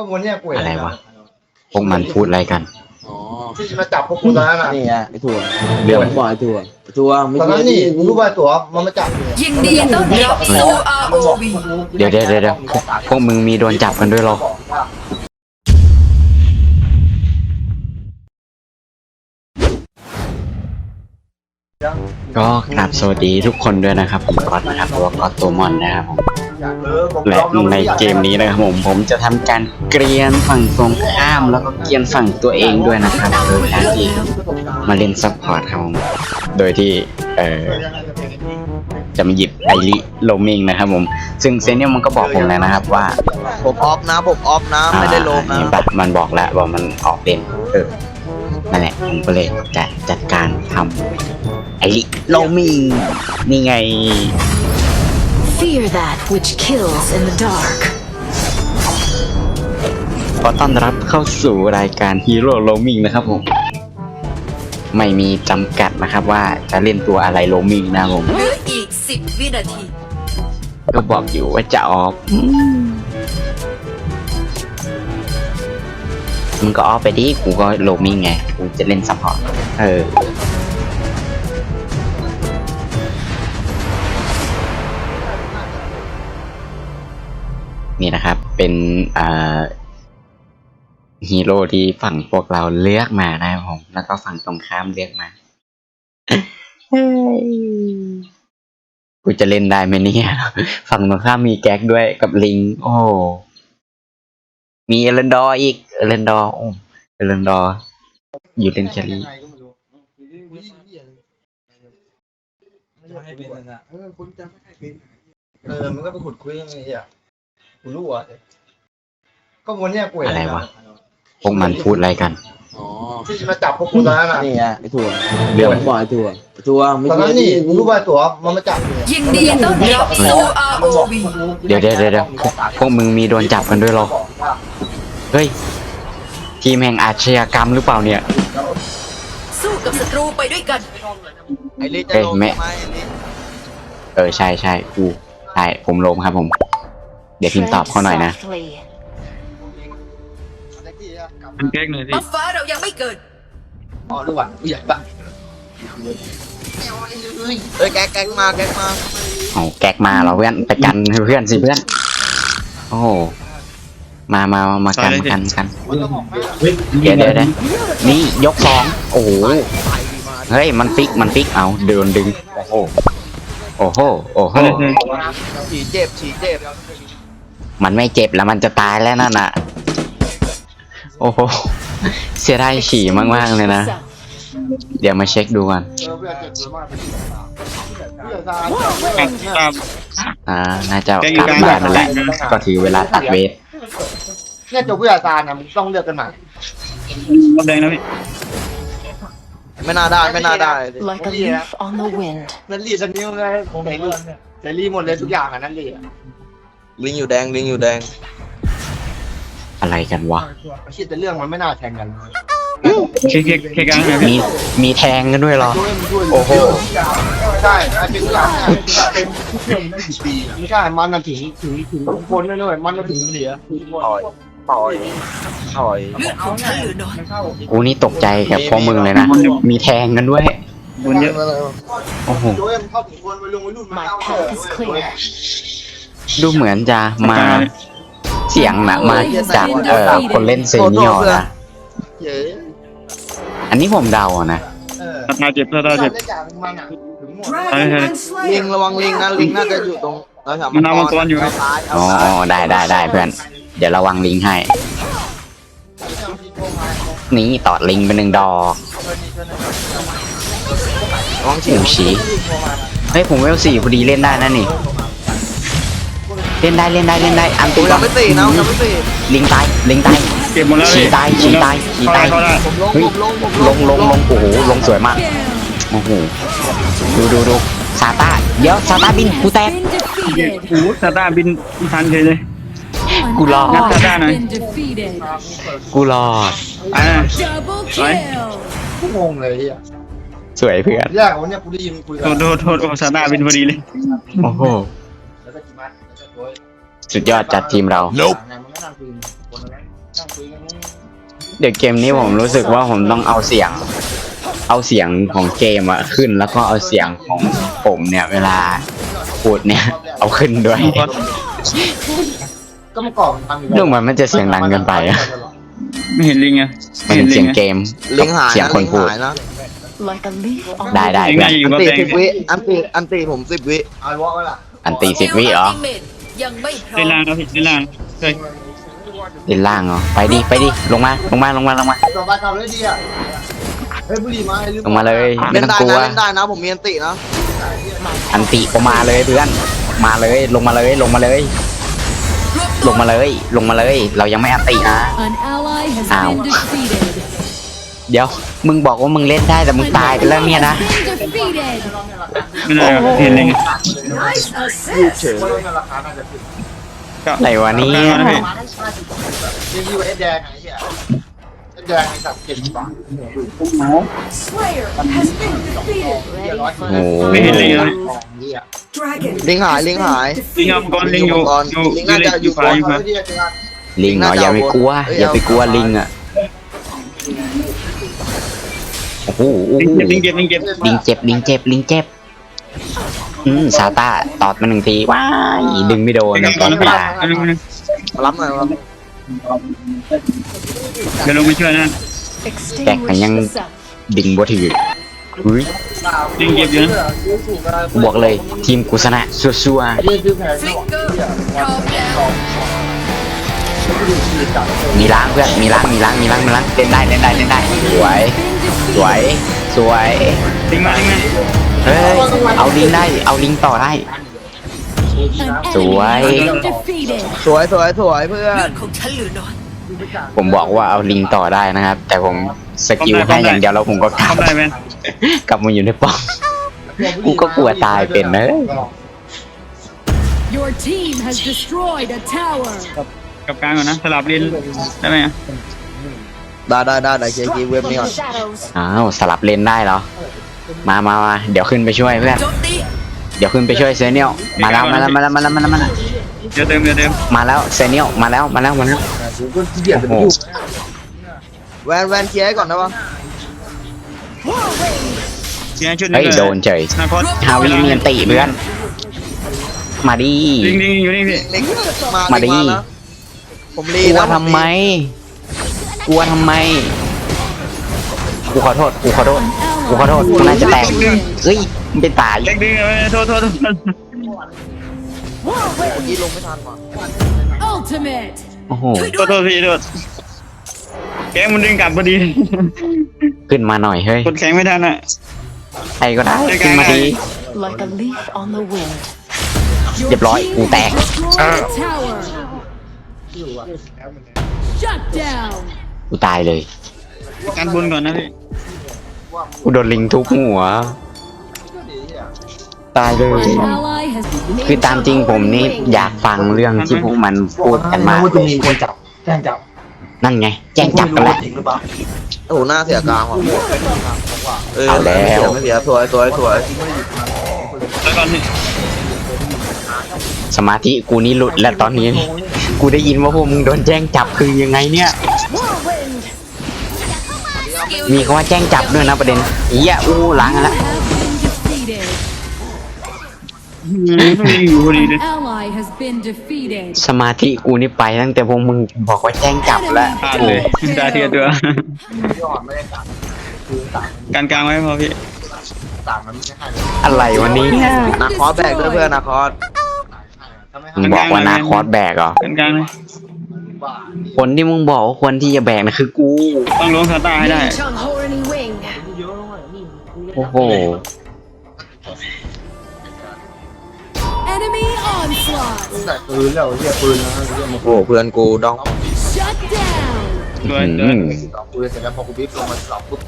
ก็วันเนี้ยกูเห็นอะไรวะ พวกมันพูดอะไรกัน อ๋อที่มาจับพวกกูตอนนั้นอะนี่ไงไอ้ถั่วเรื่อง ผมบอกไอ้ถั่วไอ้ถั่วไม่ตอนใช่นั้นนี่มึงรู้ป่ะตัวมันมาจับยินดีต้อนรับสู่ ROV เดี๋ยวเดี๋ยวเดี๋ยวเดี๋ยวพวกพวกมึงมีโดนจับกันด้วยเหรอก็กราบสวัสดีทุกคนด้วยนะครับ ผมก๊อตนะครับหรือว่าก๊อตตัวมอนนะครับผมเออผม และในเกมนี้นะครับผมผมจะทำการเกรียนฝั่งตรงข้ามแล้วก็เกรียนฝั่งตัวเองด้วยนะครับโดยการที่มาเล่นซัพพอร์ตครับผมโดยที่เอ่อจะมาหยิบไอริโลมิงนะครับผมซึ่งเซนเนี่ยมันก็บอกผมแล้วนะครับว่าผมออฟนะผมออฟนะไม่ได้ลงนะอ่าเห็นปะมันบอกแล้วว่ามันออกเป็นเออนั่นแหละผมก็เลยจะจัดการทำไอริโลมิงนี่ไง Fear that which kills in the dark ขอต้อนรับเข้าสู่รายการ Hero Roaming นะครับผม ไม่มีจำกัดนะครับว่าจะเล่นตัวอะไร Roaming นะครับผมเหลืออีก 10 วินาที ก็บอกอยู่ว่าจะออฟอืมมึงก็ออฟไปดิ กูก็ Roaming ไง กูจะเล่นซัพพอร์ต เออ นี่นะครับ เป็นอ่าฮีโร่ที่ฝั่งพวกเราเลือกมานะครับผม แล้วก็ฝั่งตรงข้ามเลือกมาเฮ้ยกูจะเล่นได้ไหมเนี่ย ฝั่งตรงข้ามมีแก๊กด้วยกับลิง โอ้โหมีเอเลนดอร์อีก เอเลนดอร์โอ้เอเลนดอร์อยู่เล่นแครี่เออคุณจะไม่ให้เป็นเออ มันก็ไปขุดคุยยังไงอะ กูรู้อะก็วันเนี้ยกูเห็นอะไรวะ พวกมันพูดอะไรกัน อ๋อที่มาจับพวกกูตอนนั้นอะนี่ไงไอ้ถั่วเรื่อง ผมบอกไอ้ถั่วไอ้ถั่วไม่ตอนใช่นั้นนี่มึงรู้ป่ะตัวมันมาจับยินดีต้อนรับสู่ ROV เดี๋ยวเดี๋ยวเดี๋ยวเดี๋ยวพวกพวกมึงมีโดนจับกันด้วยเหรอ เฮ้ย ทีมแห่งอาชญากรรมหรือเปล่าเนี่ย สู้กับศัตรูไปด้วยกัน ไอ้ลิจะเอ้ยลงแม่ ใช่ไหมไอ้ลิเออใช่ใช่กูใช่ผมโลมครับผม เดี๋ยวพิมพ์ตอบเขาหน่อยนะเป็นเก๊กหน่อยสิ บัฟฟ้าเรายังไม่เกิด อ๋อรู้ป่ะผู้ใหญ่ป่ะเอ้ยแก๊กแก๊กมาแก๊กมาเอาแก๊กมาเหราเพื่อนไปกันเพื่อนสิเพื่อน โอ้โหมามามามากันกันกัน เดี๋ยวเดี๋ยวเดี๋ยวนี่ยกสองโอ้โหเฮ้ยมันฟิกมันฟิกเอาเดินดึงโอ้โหโอ้โหโอ้โหเอาเลยเลยฉีเจ็บฉีเจ็บ มันไม่เจ็บแล้วมันจะตายแล้วนั่นน่ะ โอ้โห เสียดายฉี่มากๆเลยนะ เดี๋ยวมาเช็คดูก่อนเออเพื่อนเจ็บตัวมากเป็นผู้ใหญ่ตาตามอ่า น่าจะกลับบ้านนั่นแหละ ก็ถือเวลาตัดเวทเนี่ยตัวผู้ใหญ่ตาเนี่ยมึงต้องเลือกกันใหม่รอบแดงนะพี่ไม่น่าได้ไม่น่าได้ like a leaf on the wind นั่นรีดสนิ้วเลยผมเห็นแต่รีดหมดเลยทุกอย่างอะนั่นรีด ลิงอยู่แดงลิงอยู่แดงอะไรกันวะคิดแต่เรื่องมันไม่น่าแทงกันเคเคเคกลางนะมีพี่มีแทงกันด้วยเหรอ ช่วยมันช่วยโอ้โห ใช่ไอ้เป็นทุกอย่างเนี่ยเป็นเพื่อนได้กี่ปีอะไม่ใช่ มันน่ะถึงถึงถึงคนด้วยด้วยมันน่ะถึงเหลือต่อยต่อยต่อยเลือดของฉันเหลือน้อยกูนี่ตกใจกับพวกมึงเลยนะ มีแทงกันด้วยบนเยอะ โอ้โหโดยมันเข้าถึงคนไปลงไปรุ่นมา My เอา path is clear ดูเหมือนจะมาเสียงนะมาจากเอ่อคนเล่นซีนิอร์นะเย้อันนี้ผมเดาอะนะเออตาเจ็บตาตาเจ็บได้จากมันอะถึงหมดใช่ใช่ลิงระวังลิงนะลิงน่าจะอยู่ตรงเราแถวมันเอามังกรอยู่เาซ้ายเอาอ๋อซ้ายได้ได้ได้เพื่อน เดี๋ยวระวังลิงให้ นี่ตอดลิงไปหนึ่งดอกระวังฉีโอ้ชีเฮ้ยผมเวลสี่พอดีเล่นได้นะนี่ เล่นได้เล่นได้เล่นได้อันกูตีก่ยัองนไม่ตีนะกูยังไม่ตีลิงตายลิงตายเก็บหมดแล้วฉี่ตายฉี่ตายฉี่ตายเข้าได้ผมลงเฮ้ยผมลงผมลงลงลงโอ้โหลงสวยมากโอ้โหดูดูดูซาต้าเดี๋ยวซาต้าบินกูแตกโอ้โหซาต้าบินทันเฉยเลยกูรองัดดซาต้าหน่อยกูรอดอ่า double ไปกูงงเลยเฮียสวยเพื่อนแรกวันเนี้ยกูได้ยินคุยโทษโทษโทษโอ้ซาต้าบินพอดีเลยโอ้โห สุดยอดจัดทีมเรางานมันก็นั่งคุยคนอะไรนั่งคุยกันนู้นเดี๋ยวเกมนี้ผมรู้สึกว่าผมต้องเอาเสียง เอาเสียงของเกมอะขึ้นแล้วก็เอาเสียงของผมเนี่ย เวลาพูดเนี่ย เอาขึ้นด้วยก็เมื่อก่อนทำอยู่ดูเหมือนมันจะเสียงดังเกินไปอะไม่เห็นลิงอะมันไม่เป็เห็นนเสีลิยงงอะเกมลิงหายเสียงนะคนลิงพูด หายนะ Like a leaf on ได้ the ได้ลิงเพื่อน่านจะอยู่อันกับตีแดงสิบวิอันตีอันตีผมสิบวิเอาวอล์กไว้ล่ะอันตีสิบวิเหรอ ยังไม่พร้อเล่นมล่างครับพี่เล่นล่างเฮ้ยเล่นล่างเหรอไปดิไปดิลงมาลงมาลงมาลงมาต่อไปขับเลยดีอะเฮ้ยบุหรี่มาไอ้ลืมลงมาเลยไม่เล่นต้องได้กลัวนะเล่นได้นะผมมีอันตินะอันติก็มาเลยเพื่อนมาเลยลงมาเลยลงมาเลยลงมาเลยลงมาเลย เรายังไม่อันตินะ An ally has Ow. been defeated. เดี๋ยว มึงบอกว่ามึงเล่นได้แต่มึงตายไปแล้วเนี่ยนะ Been defeated. ไม่ได้ครับเห็นลิงอะเฉยว่าราคาน่าจะขึ้นก็ไหนวะเนี่ยกลางๆนะพี่ยังอยู่เอสแดงไงเหี้ยเอสแดงไอ้สัตว์เจ็ดสิบบาท Ready ร้อย for โอ้โห ไม่เห็นลิงเลยของเหี้ยลิงหาย ลิงหายลิงเอาก่อนลิงอยู่อยู่ลิงอยู่น่าเล่นจะออยู่ยู่ขวาอยู่ขวา เหี้ยเจอกันลิงเหรออย่าไปกลัว อย่าไปกลัวลิงอะ โอ้โหโอ้โหลิงเก็บลิงเก็บลิงเก็บลิงเจ็บลิงเจ็บลิงเจ็บอืมซาต้าตอดมาหนึ่งทีว้ายดึงไม่โดนลิงนะก่อนนะปพี่ลาอันนึงอันนึงมารับหน่อยครับเดี๋ยวลงไปช่วยนะ extinguish the sun. ดึงบ่ถืออุ้ยลิงเก็บอยู่นะกูบอกเลยทีมกูชนะชัวร์เหี้ยซื้อแพงฟลิกเกอร์พร้อมแล้วๆมีล้างเพื่อนมีล้างมีล้างมีล้างมีล้างเล่นได้เล่นได้เล่นได้สวย Been ส วย สวย ลิงมาลิงมาเฮ้ย เอาลิงได้ เอาลิงต่อได้ An Sủa. enemy has been defeated. สวยสวยสวยเพื่อน ของฉันเหลือน้อยผมบอกว่าเอาลิงต่อได้นะครับ แต่ผมสกิลให้อย่างเดียวแล้วผมก็กลับทำได้ไหมกลับมาอยู่ในป้อม กูก็กลัวตายเป็นนะ Your team has destroyed a tower. กับกลางก่อนนะสลับเลนได้ไหมอะ ได้ได้ได้ได้เคลียร์คีย์เว็บนี้ก่อน Shadows. อ้าวสลับเลนได้เหรอ มามามาเดี๋ยวขึ้นไปช่วยเพื่อนโจมตีเดี๋ยวขึ้นไปช่วยเซเนียลมาแล้วมาแล้วมาแล้วมาแล้วมาแล้วมาแล้วเดี๋ยวเติมเดี๋ยวเติมมาแล้วเซเนียลมาแล้วมาแล้วมาแล้วโอ้โหแวนแวนเคลียร์ให้ก่อนนะวะเชียร์ชุดหนึเฮ้งยเลยโดนเฉยนาคอสฮาวิเมียนติเพื่อน มาดิ ลิงลิงอยู่นี่พี่ลิงมามาลิดิงนะผมรีกลัวนะทำไม กลัวทำไม กูขอโทษ กูขอโทษ กูขอโทษ กูน่าจะแตกเฮ้ยมันเป็นตายเล็กดึงเอาไว้โทษโทษโทษเมื่อกี้ลงไม่ทันว่ะ Ultimate. โอ้โห โทษโทษพี่โทษแกงมันดึงกลับพอดีขึ้นมาหน่อยเฮ้ย กดแข็งไม่ทันอะใครก็ได้ ขึ้นมาดี Like a leaf on the wind. Your เรียบร้อย team กูแตก has destroyed a tower. Shut down. กูตายเลยการบนก่อนนะพี่กูโดนลิงทุบหัว ตายเลย An ally has been คือตามจริงผมนี่อยากฟังเรื่องที่พวกมันพูดกันมากว่าจะมีคนจับแจ้งจับนั่นไง แจ้งจับกันแล้วจริงหรือเปล่าโอ้โหหน้าเสียกลางว่ะเออเอาแล้วไม่เสียไม่เสียสวยสวยสวยแล้วก่อนพี่สมาธิกูนี่หลุดแล้วตอนนี้ กูได้ยินว่าพวกมึงโดนแจ้งจับคือยังไงเนี่ย มีคำว่าแจ้งจับด้วยนะประเด็นอีอะอู้ล้างกันแล้ว have been defeated. ลิงอยู่พอดีเลย An ally has been defeated. สมาธิกูนี่ไปตั้งแต่พวกมึงบอกว่าแจ้งจับแล้ว พลาดเลยตาเทียตัวยอดไม่ได้ต่างคือต่างการกลางไว้พอพี่ต่างมันไม่ใช่ให้อะไรวันนี้นาคอสแบกด้วยเพื่อนนาคอสทำไมมึงบอกว่านาคอสแบกเหรอ การกลางเลยบ้า คนที่มึงบอกว่าควรที่จะแบกนะคือกู ต้องล้วงซาต้าให้ได้ Leech on horny wing. โอ้โห Enemy onslaught. ตั้งแต่ปืนแล้วเหี้ยปืนแล้วเหี้ยมาโอ้โหเพื่อนกูดอง Shut down. สวยสอืวยมสองปืนเสร็จแล้วพอกูบิ๊กลงมาสอบปุ๊บ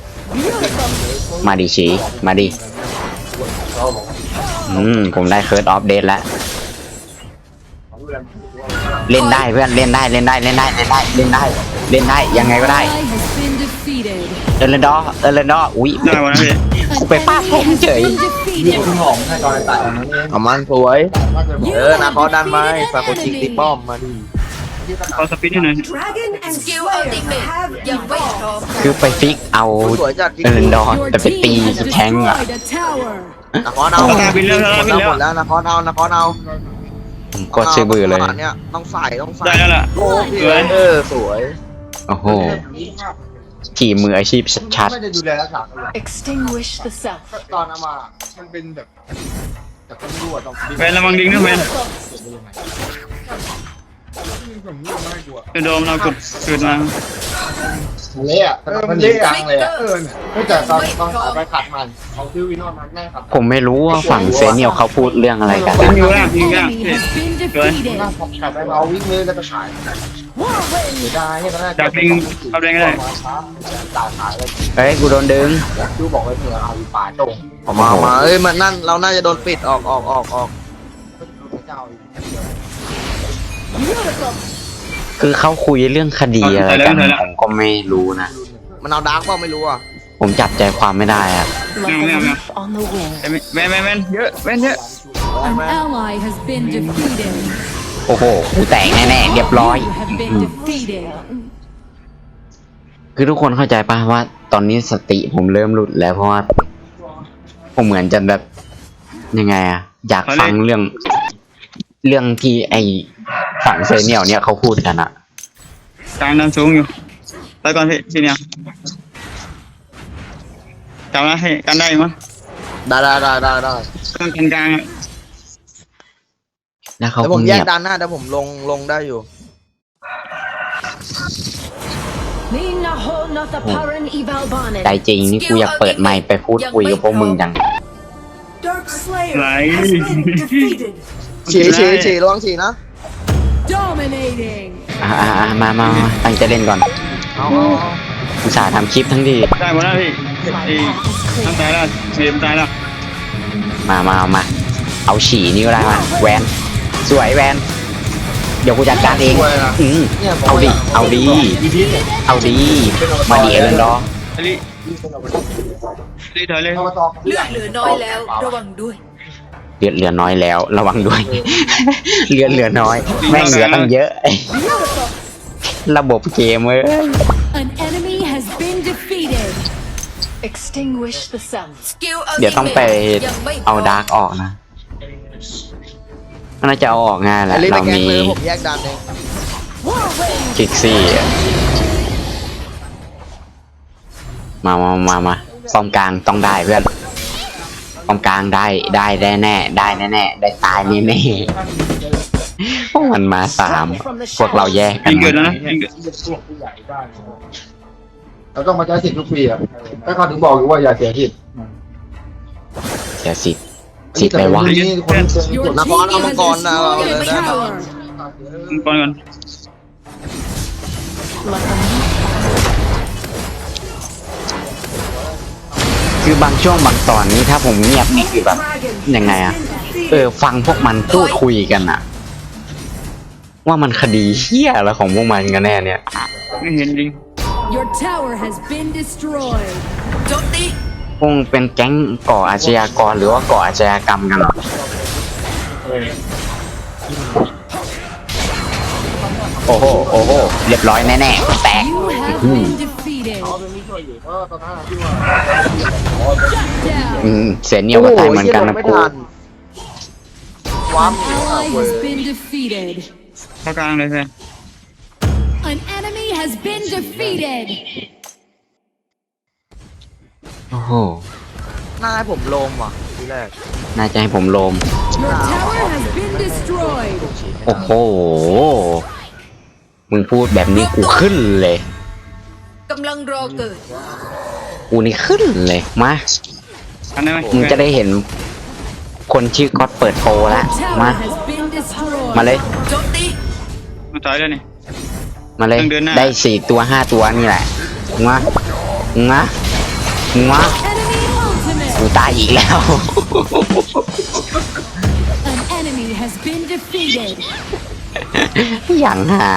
มาดิชีมาดิเขาบอกว่าอืม ผมได้เคิร์ดออฟเดตแล้วของ เรือนเล่นได้เพื่อนเล่นได้เล่นได้เล่นได้เล่นได้เล่นได้เล่นได้ยังไงก็ได้ Ally has been defeated. เอเลนดอร์เอเลนดอร์อุ้ยได้วันนะพี่กูไปฟาดแทงเฉยเหี้ยคุณหอมให้ตอนตายอันนั้นเองเอามันสวยน่าจะบอกเออนาคอสดันไปฝากกดจิกตีป้อมมาดิทขอสปินให้หน่อยสกิลอัลติเมทยังไม่พร้อมคือไปฟิกเอาสวยจัดจริงเออดอน Your แต่ไป team ตี has แทงอะ destroyed a tower. นครเอาเอาตาบินแล้วหมดบินแล้วหมดแล้วนครเอานครเอา ผมกดชื่อเบือเลยาเนี่ยต้องใส่ต้องใส่ได้แล้วล่ะ โอ้สวย เออสวยโอ้โห ทีมมืออาชีพชัดไม่ได้ดูแลรักษากันเลย Extinguish the self. ตอนนั้นมา มันเป็นแบบแต่ก็ไม่รู้อะต้องแวนระวังดิ้งนะแวนผมไม่กลัว เดี๋ยวโดมเรากดเกิดมา เละอะมันเละกลางเลยอะเออเนี่ยไม่แต่ตอนตอนขาไปขัดมันเอาคิววินอนมันแม่ขัดๆผมไม่รู้ว่าฝั่งเซเนียลเขาพูดเรื่องอะไรกันยิงนะอยู่ล่างยิงล่าง Enemy has been หน้า defeated. พอขัดไปเอาวิ่งเลยแล้วก็ฉายเสียดายเนี่ยตอนแรกจากลิงเอาแรงก็ได้มาช้าจ่ายขายเลยเฮ้ยกูโดนดึง คิวบอกไว้เผื่อเอาป่าตรงออกมาออกมาเอ้ยมันนั่นเราน่าจะโดนปิดออกออกออกออกเจ้า คือเขาคุยเรื่องคดีอะไรกันผมก็ไม่รู้นะ มันเอาดาร์กเปล่าไม่รู้อะ ผมจับใจความไม่ได้อะ Like a leaf on the wind. แวนแวนแวนเยอะแวนเยอะ An ally has been defeated. โอ้โหกูแตกแน่ๆเรียบร้อย You have been defeated. คือทุกคนเข้าใจป่ะว่าตอนนี้สติผมเริ่มหลุดแล้วเพราะว่า ผมเหมือนจะแบบยังไงอะอยากฟังเรื่อง เรื่องที่ไอ ฝั่งเซเนียลเนี่ยเขาพูดกันอะกลางดันสูงอยู่ไปก่อนพี่พี่เนี่ยจำนะให้กันได้มั้ยได้ได้ได้ได้ได้กลางกลางอะแล้วเขาแต่ผก็มแยเงีกยบด้านหน้าแต่ผมลงลงได้อยู่ ใจจริงนี่กูอยากเปิดไมค์ไปพูดคุยกับพวกมึงจังไหลฉี่ฉี่ฉี่ระวังฉี่นะ Dominating. อ่าอ่ามามามาตั้งใจเล่นก่อนเอาเอาเอาอุตส่าห์ทำคลิปทั้งทีได้หมดแล้วพี่พี่ทั้งตายแล้วเสียมตายแล้วมามามา เอาฉี่นี่ก็ได้มาแวนสวยแวน เดี๋ยวกูจัดการเองอืมเอาดิ เอาดี เอาดี มาดิเอเลนดอร์อลิอลิถอยเลยเอามาต่อเลือดเหลือน้อยแล้วระวังด้วย เลือดเหลือน้อยแล้ว ระวังด้วย เลือดเหลือน้อย แม่งเหลือตั้งเยอะ ระบบเกมเอ้ย An enemy has been defeated. Extinguish the self. สกิลอัลติเมทเดี๋ยวต้องไปยังไม่พร้เอามดาร์กออกนะน่าจะเอาออกง่ายแหไอ้ละลิฟต์ไปเราแกงมีเลยผมแยกด้านเองคิกซี่มามามามาป้อมกลางต้องได้เพื่อน ป้อมกลางได้ได้ได้แน่ได้แน่แน่ได้ตายแน่แน่พวกมันมาสามพวกเราแยกกันยิงหมเกิดดแล้วนะยิงเกิดเราต้องมาใช้สิทธิ์ทุกปีอะถ้าเขาถึงบอกอยู่ว่าอย่าเสียสิทธิ์เสียสิทธิ์สิทธิ์ไปว่านี่คนเสีย Your น team ครเอามัง has กรนะเอาเลย destroyed ได้ a ไหม tower. ก่อนก่อน คือบางช่วงบางตอนนี้ถ้าผมเงียบนี่คือแบบยังไงอะเออ ฟังพวกมันพูดคุยกันอะว่ามันคดีเฮี้ยอะไรของพวกมันกันแน่เนี่ยไม่เห็นจริง Your tower has been destroyed. โจมตีพวกเป็นแก๊งก่ออาชญากรหรือว่าก่ออาชญากรรมกันเหรอโอ้โหโอ้โหเรียบร้อยแน่ๆแตก You have Hmm. been defeated. อืมเสียเนียวก็ตายเหมือนกันนะไม่กูทันว้าม An ally has been defeated. เข้ากลางเลยแฟน An enemy has been defeated. โอ้โหหน้าให้ผมโลมว่ะทีแรกน่าจะให้ผมโลม Your tower has been destroyed. โอ้โห มึงพูดแบบนี้กูขึ้นเลย กำลังรอเกิดกูนี่ขึ้นเลยมาทันได้ไหมมึงจะได้เห็น คนชื่อก๊อตเปิดโปรแล้วมา Tower has been destroyed. มาเลย โจมตีมาต่อยแล้วนี่ มาเลย ต้องเดินหน้า ได้สี่ตัวห้าตัวนี่แหละงะงะงะ Enemy ultimate. กูตายอีกแล้ว An enemy has been defeated. อย่างหา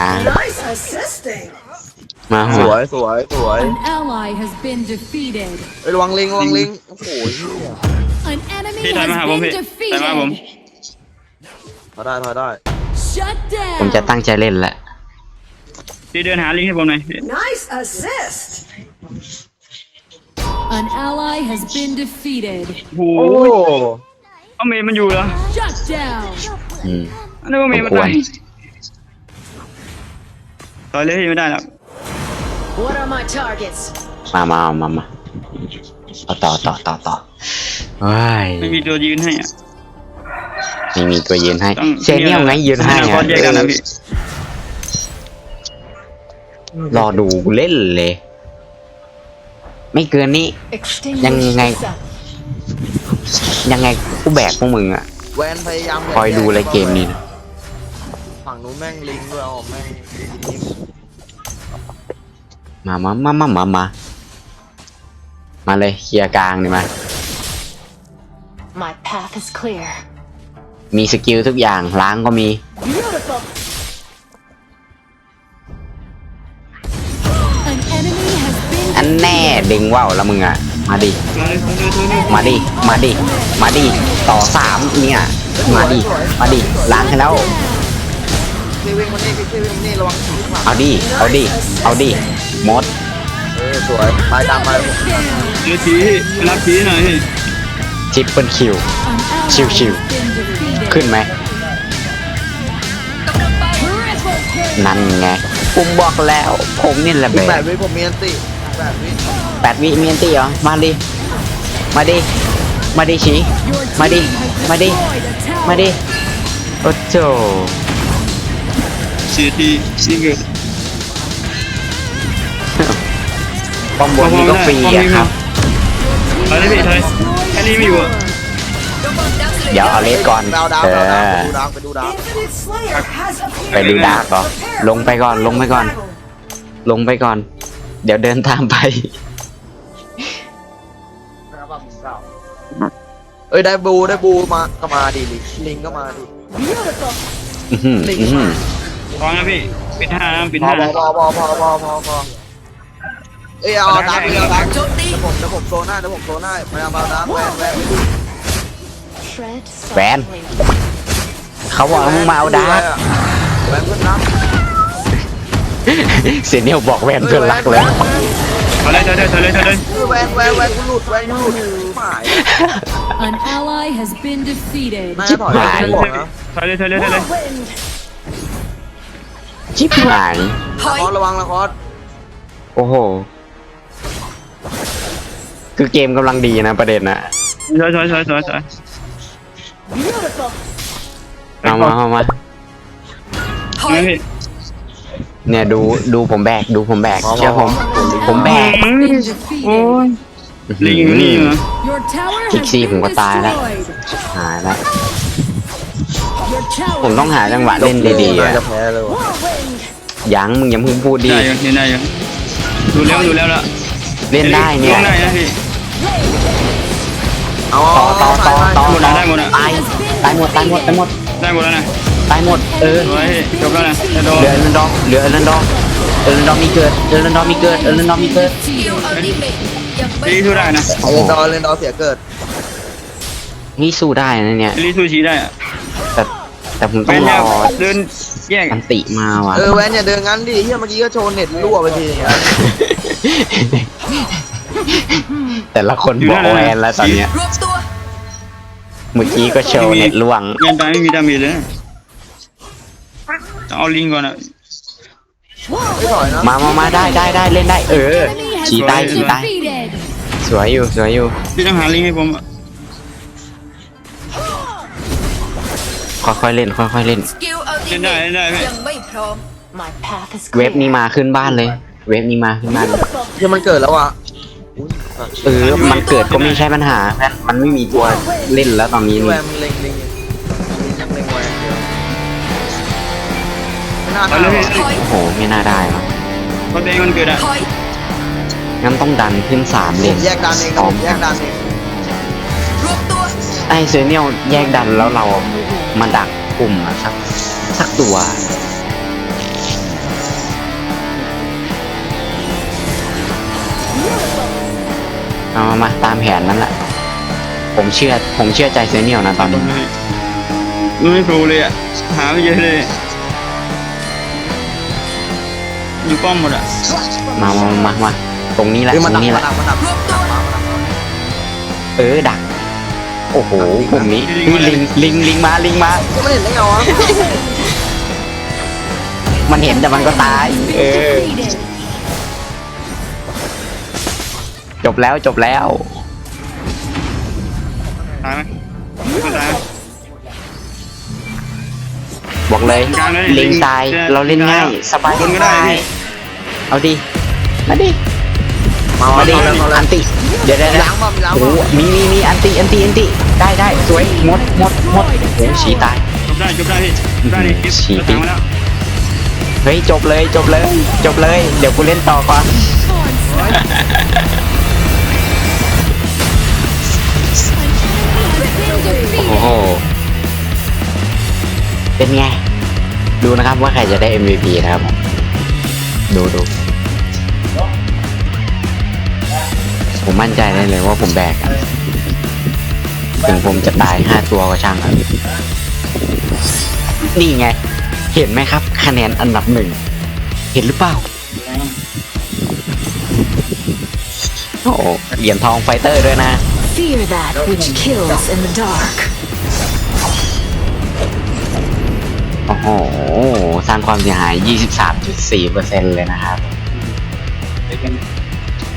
มาสหัววยสวยสวย An ally has been defeated. เอ้ยระวังลิงระวังลิงโอ้โหเหี้ย An enemy พี่ถอยมาหา has ผม been พี่ถอยมาหาผม defeated. ถอยได้ถอยได้ Shut ผมจะ down. ตั้งใจเล่นแหละ พี่เดินหาลิงก์ให้ผมหน่อย Nice assist An ally has been defeated. โอ้โหโอ้เอาเมย์มันอยู่เหรอ Shut down. อืม อันนั้นว่าเมย์มันตายต่อยเลยพี่ไม่ได้หรอก What are my targets? มามามามาเอาต่อต่อต่อต่อว้ายไม่มีตัวยืนให้อะ ไม่มีตัวยืนให้ต้องเซเนียลไงยืนให้ต้อะองแยกกันนะพี่ รอดูเล่นเลย ไม่เกินนี้ ยังไง ยังไงกูแบกพวกมึงอะแวนพยายามคอยดูเลยเกมนี้นะฝั่งนู้นแม่งลิงด้วยเอาแม่งลิงมามามามามามามาเลยเคลียร์กลางนี่มา My path is clear. มีสกิลทุกอย่างล้างก็มี Beautiful. An enemy has been อันแน่ดึงว่าวแล้วมึงอะมาดิ มาเลยมาเลยมาเลยมาดิ มาดิ ต่อสามเนี่ย มาดิ มาดิ ล้างให้แล้วเควิ่งมานี่เควิ่งมานี่ระวังถีบข้างหลัง เอาดิ เอาดิ เอาดิ มดเออสวยไปตามไปเดี๋ยวชี้ไปรับชี้หน่อยพี่ทิปเปิลคิว an ally Chill, has chill. been defeated. ขึ้นไหม Triple kill. นั่นไงผมบอกแล้ว ผมนี่แหละมีแบแปบดวิผมมีอันติแปดวิแปดวิเมียนตี้เหรอ มาดิ มาดิ มาดิชี Your มาดิ team has มาดิ destroyed a tower. มาดิ โอ้โจเสียทีซีเกิด ป้อมบนนี่ก็ฟรีอะครับ เอาเลยพี่ถอยแค่นี้ไม่อยู่อะระวังดักเลยเดี๋ยวเอาเลสก่อน ดาวดาวเอดาวดาวอ ไปดูดาวไปดูดาว Infinite Slayer has ไปดูดาบเหรอลงไปก่อน ลงไปก่อน ลงไปก่อน เดี๋ยวเดินตามไป เอ้ยได้บูได้บูมาก็มาดิลิงลิงก็มาดิอื้อหืออื้อหือพอนะพี่ปิดห้านะปิดพอห้าพอพอพอพอพอพอพอ เอ้ยเอาดาวไปเอาดาวโจมตีเดี๋ยวผมเดี๋ยวผมโซน่าเดี๋ยวผมโซน่าพยายามเอาดาวแวนแวน Tread Van. softly. เขาบอกมึงมาเอาดาบแวนเพื่อนรักเสียเนียวบอกแวนเพื่อนรักเลยเอาเลยถอยเลยถอยเลยถอยเลยแวนแวนแวนกูหลุดแวนกูหลุดหมาย An ally has been defeated. น่าจะถอยไม่บอกนะถอยเลยถอยเลยถอยเลยชิบหายถอยคอระวังละคอสโอ้โห คือเกมกำลังดีนะประเด็นนะถอยถอยถอยถอยถอยเอามาเอามาถอยนะพี่เนี่ยดูดูผมแบกดูผมแบกเชื่อผมผมแบก Been โอ้ defeated. ยลิงอยู่นี่เหรอ Your tower has คิกซี่ผม been ก็ตายแล้ว destroyed. หายแล้ว Your tower ผมต้องหาจังหวะเล่นดีๆน่าอะจะแพ้เลยว่ะยังมึงอย่าเพิ่งพูดดีได้ยังเห็นได้ยังดูแล้วดูแล้วละ เล่นได้เนี่ยล่ได้นะพี่ เอาต่อต่อต่อต่อหมดต่แล้อวได้หมดแล้วตายตายหมดตายหมดตายหมดได้หมดแล้วนะตายหมดเออ สวยพี่จบแล้วนะจะโดนเหลือเอรันดอร์เหลือเอรันดอร์เอรันดอร์มีเกิดเอรันดอร์มีเกิดเอรันดอร์มีเกิดสกิลอัลติเมทยังไม่ลีสู้ได้นะโอ้เลโหนดอร์เลนดอร์เสียเกิด นี่สู้ได้นะเนี่ยลีสู้ชี้ได้อะแต่ แต่ผมต้เป็องนรแนอวเดินแยกอันติมาว่ะเออแวนอย่าเดินงั้นดิเฮียเมื่อกี้ก็โชว์เน็ตรั่วไปทีอย่างเงี้ยแต่ละคนบอกแวนแล้วตอนเนี้ยรวมตัวเมื่อกี้ก็โชว์เน็ตล่วงเงินตายไม่มีดาเมจเลยนะต้องเอาลิงก่อนอะไม่ถอยนะมามามาได้ได้ได้เล่นได้ เออ enemy has ฉีตาย been ฉีตาย defeated. สวยอยู่สวยอยู่พี่ต้องหาลิงให้ผมอะ ค่อยๆเล่น ค่อยๆเล่นสกิลอัลติเมทยังไม่พร้อม My path is เว็บ clear. นี้มาขึ้นบ้านเลย เว็บนี้มาขึ้นบ้านเลยเฮียมันเกิดแล้วอะอุ๊ยเออ มันเกิดก็ไม่ใช่ปัญหาแค่มันไม่มีตัวเล่นแล้วตอนนี้แวนี่ นมันเล็งเล็งลิงยังเล็งแวนเดียวไม่น่าเอาทำเลยหรพี่อกถอยโอ้โห ไม่น่าได้หรอกเพราะตัวเองมันเกิดอะถอยงั้นต้องดันขึ้นสามเลผนมแยกดันเองนะผมแยกดันเอง รวมตัว ไอเซเนียลแยกดันแล้วเรา มาดักกลุ่มอะสักสักตัวเอามามาตามแผนนั้นแหละ ผมเชื่อ ผมเชื่อใจเซเนียลนะตอนนี้มันไม่โผล่เลยอะหาไม่เจอเลย อยู่ดูป้อมหมดอะ มามามามาตรงนี้แหละเฮ้ยตมันรดักงนี้แหมัละนดักมันดักรวบตัวเออ ดัก โอ้โหกลุ่มนี้เฮ้ยลิงลิงลิงมาลิงมายังไม่เห็นได้ไงวะมันเห็นแต่มันก็ตาย เออ Defeated. จบแล้วจบแล้ว ตายไหมไม่ตายไหมบอกเลยกลางเลย ลิงตายลิงเราเล่นง่ายลิงสบายบนก็ได้พี่เอาดิมาดิมามามาดิเอาเลยเอาเลยอันติ เดี๋ยวเดี๋ยวมีเดี๋ยวล้างบ่มีล้างโอ้บ่โหมีมีมีอันติอันติอันติได้ได้สวยหมดหมดหมดโอ้โหฉีตาย จบได้จบได้พี่จบได้ดิฉี่จะตามมาแล้วเฮ้ยจบเลยจบเลย จบเลย เดี๋ยวกูเล่นต่อก่อน โอ้โห เป็นไง ดูนะครับว่าใครจะได้ MVP นะครับผมดูดู ผมมั่นใจได้เลยว่าผมแบกอะถึงผมจะตายห้าตัวก็ช่างครับ นี่ไง เห็นไหมครับ คะแนนอันดับหนึ่ง เห็นหรือเปล่า โอ้โหเหรียญทองไฟเตอร์ด้วยนะ Fear that which kills in the dark. โอ้โห สร้างความเสียหาย 23.4%เลยนะครับ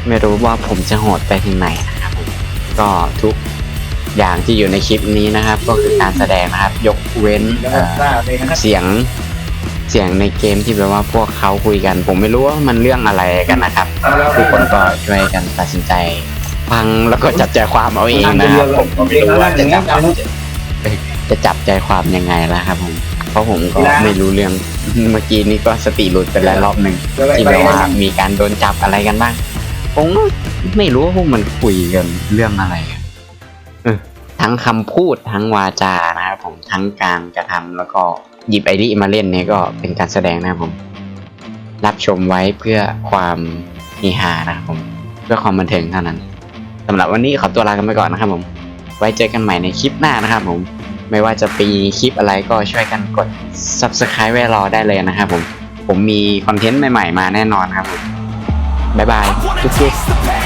ไม่รู้ว่าผมจะโหดไปถึงไหนนะครับผมก็ทุกอย่างที่อยู่ในคลิปนี้นะครับ ก็คือการแสดงนะครับ ยกเว้นเอ่อเสียงเสียงในเกมที่แบบว่าพวกเขาคุยกัน ผมไม่รู้ว่ามันเรื่องอะไรกันนะครับทุกคนก็ช่วยกันตัดสินใจ ฟังแล้วก็จับใจความเอาเองนะครับผมก็ไม่รู้ว่าจะจับจะจับใจความยังไงแล้วครับผมเพราะผมก็ไม่รู้เรื่องเมื่อกี้นี้ก็สติหลุดไปแล้วรอบหนึ่งที่แบบว่ามีการโดนจับอะไรกันบ้าง ผมไม่รู้ว่าพวกมันคุยกันเรื่องอะไรกันเออทั้งคำพูดทั้งวาจานะครับผมทั้งการกระทำแล้วก็หยิบไอดีมาเล่นเนี่ยก็เป็นการแสดงนะครับผม รับชมไว้เพื่อความเฮฮานะครับผม เพื่อความบันเทิงเท่านั้นสำหรับวันนี้ขอตัวลากันไปก่อนนะครับผม ไว้เจอกันใหม่ในคลิปหน้านะครับผม ไม่ว่าจะปีคลิปอะไรก็ช่วยกันกด subscribe ไว้รอได้เลยนะครับผม ผมมีคอนเทนต์ใหม่ ๆ มาแน่นอนครับผม บ๊ายบายจุ๊บ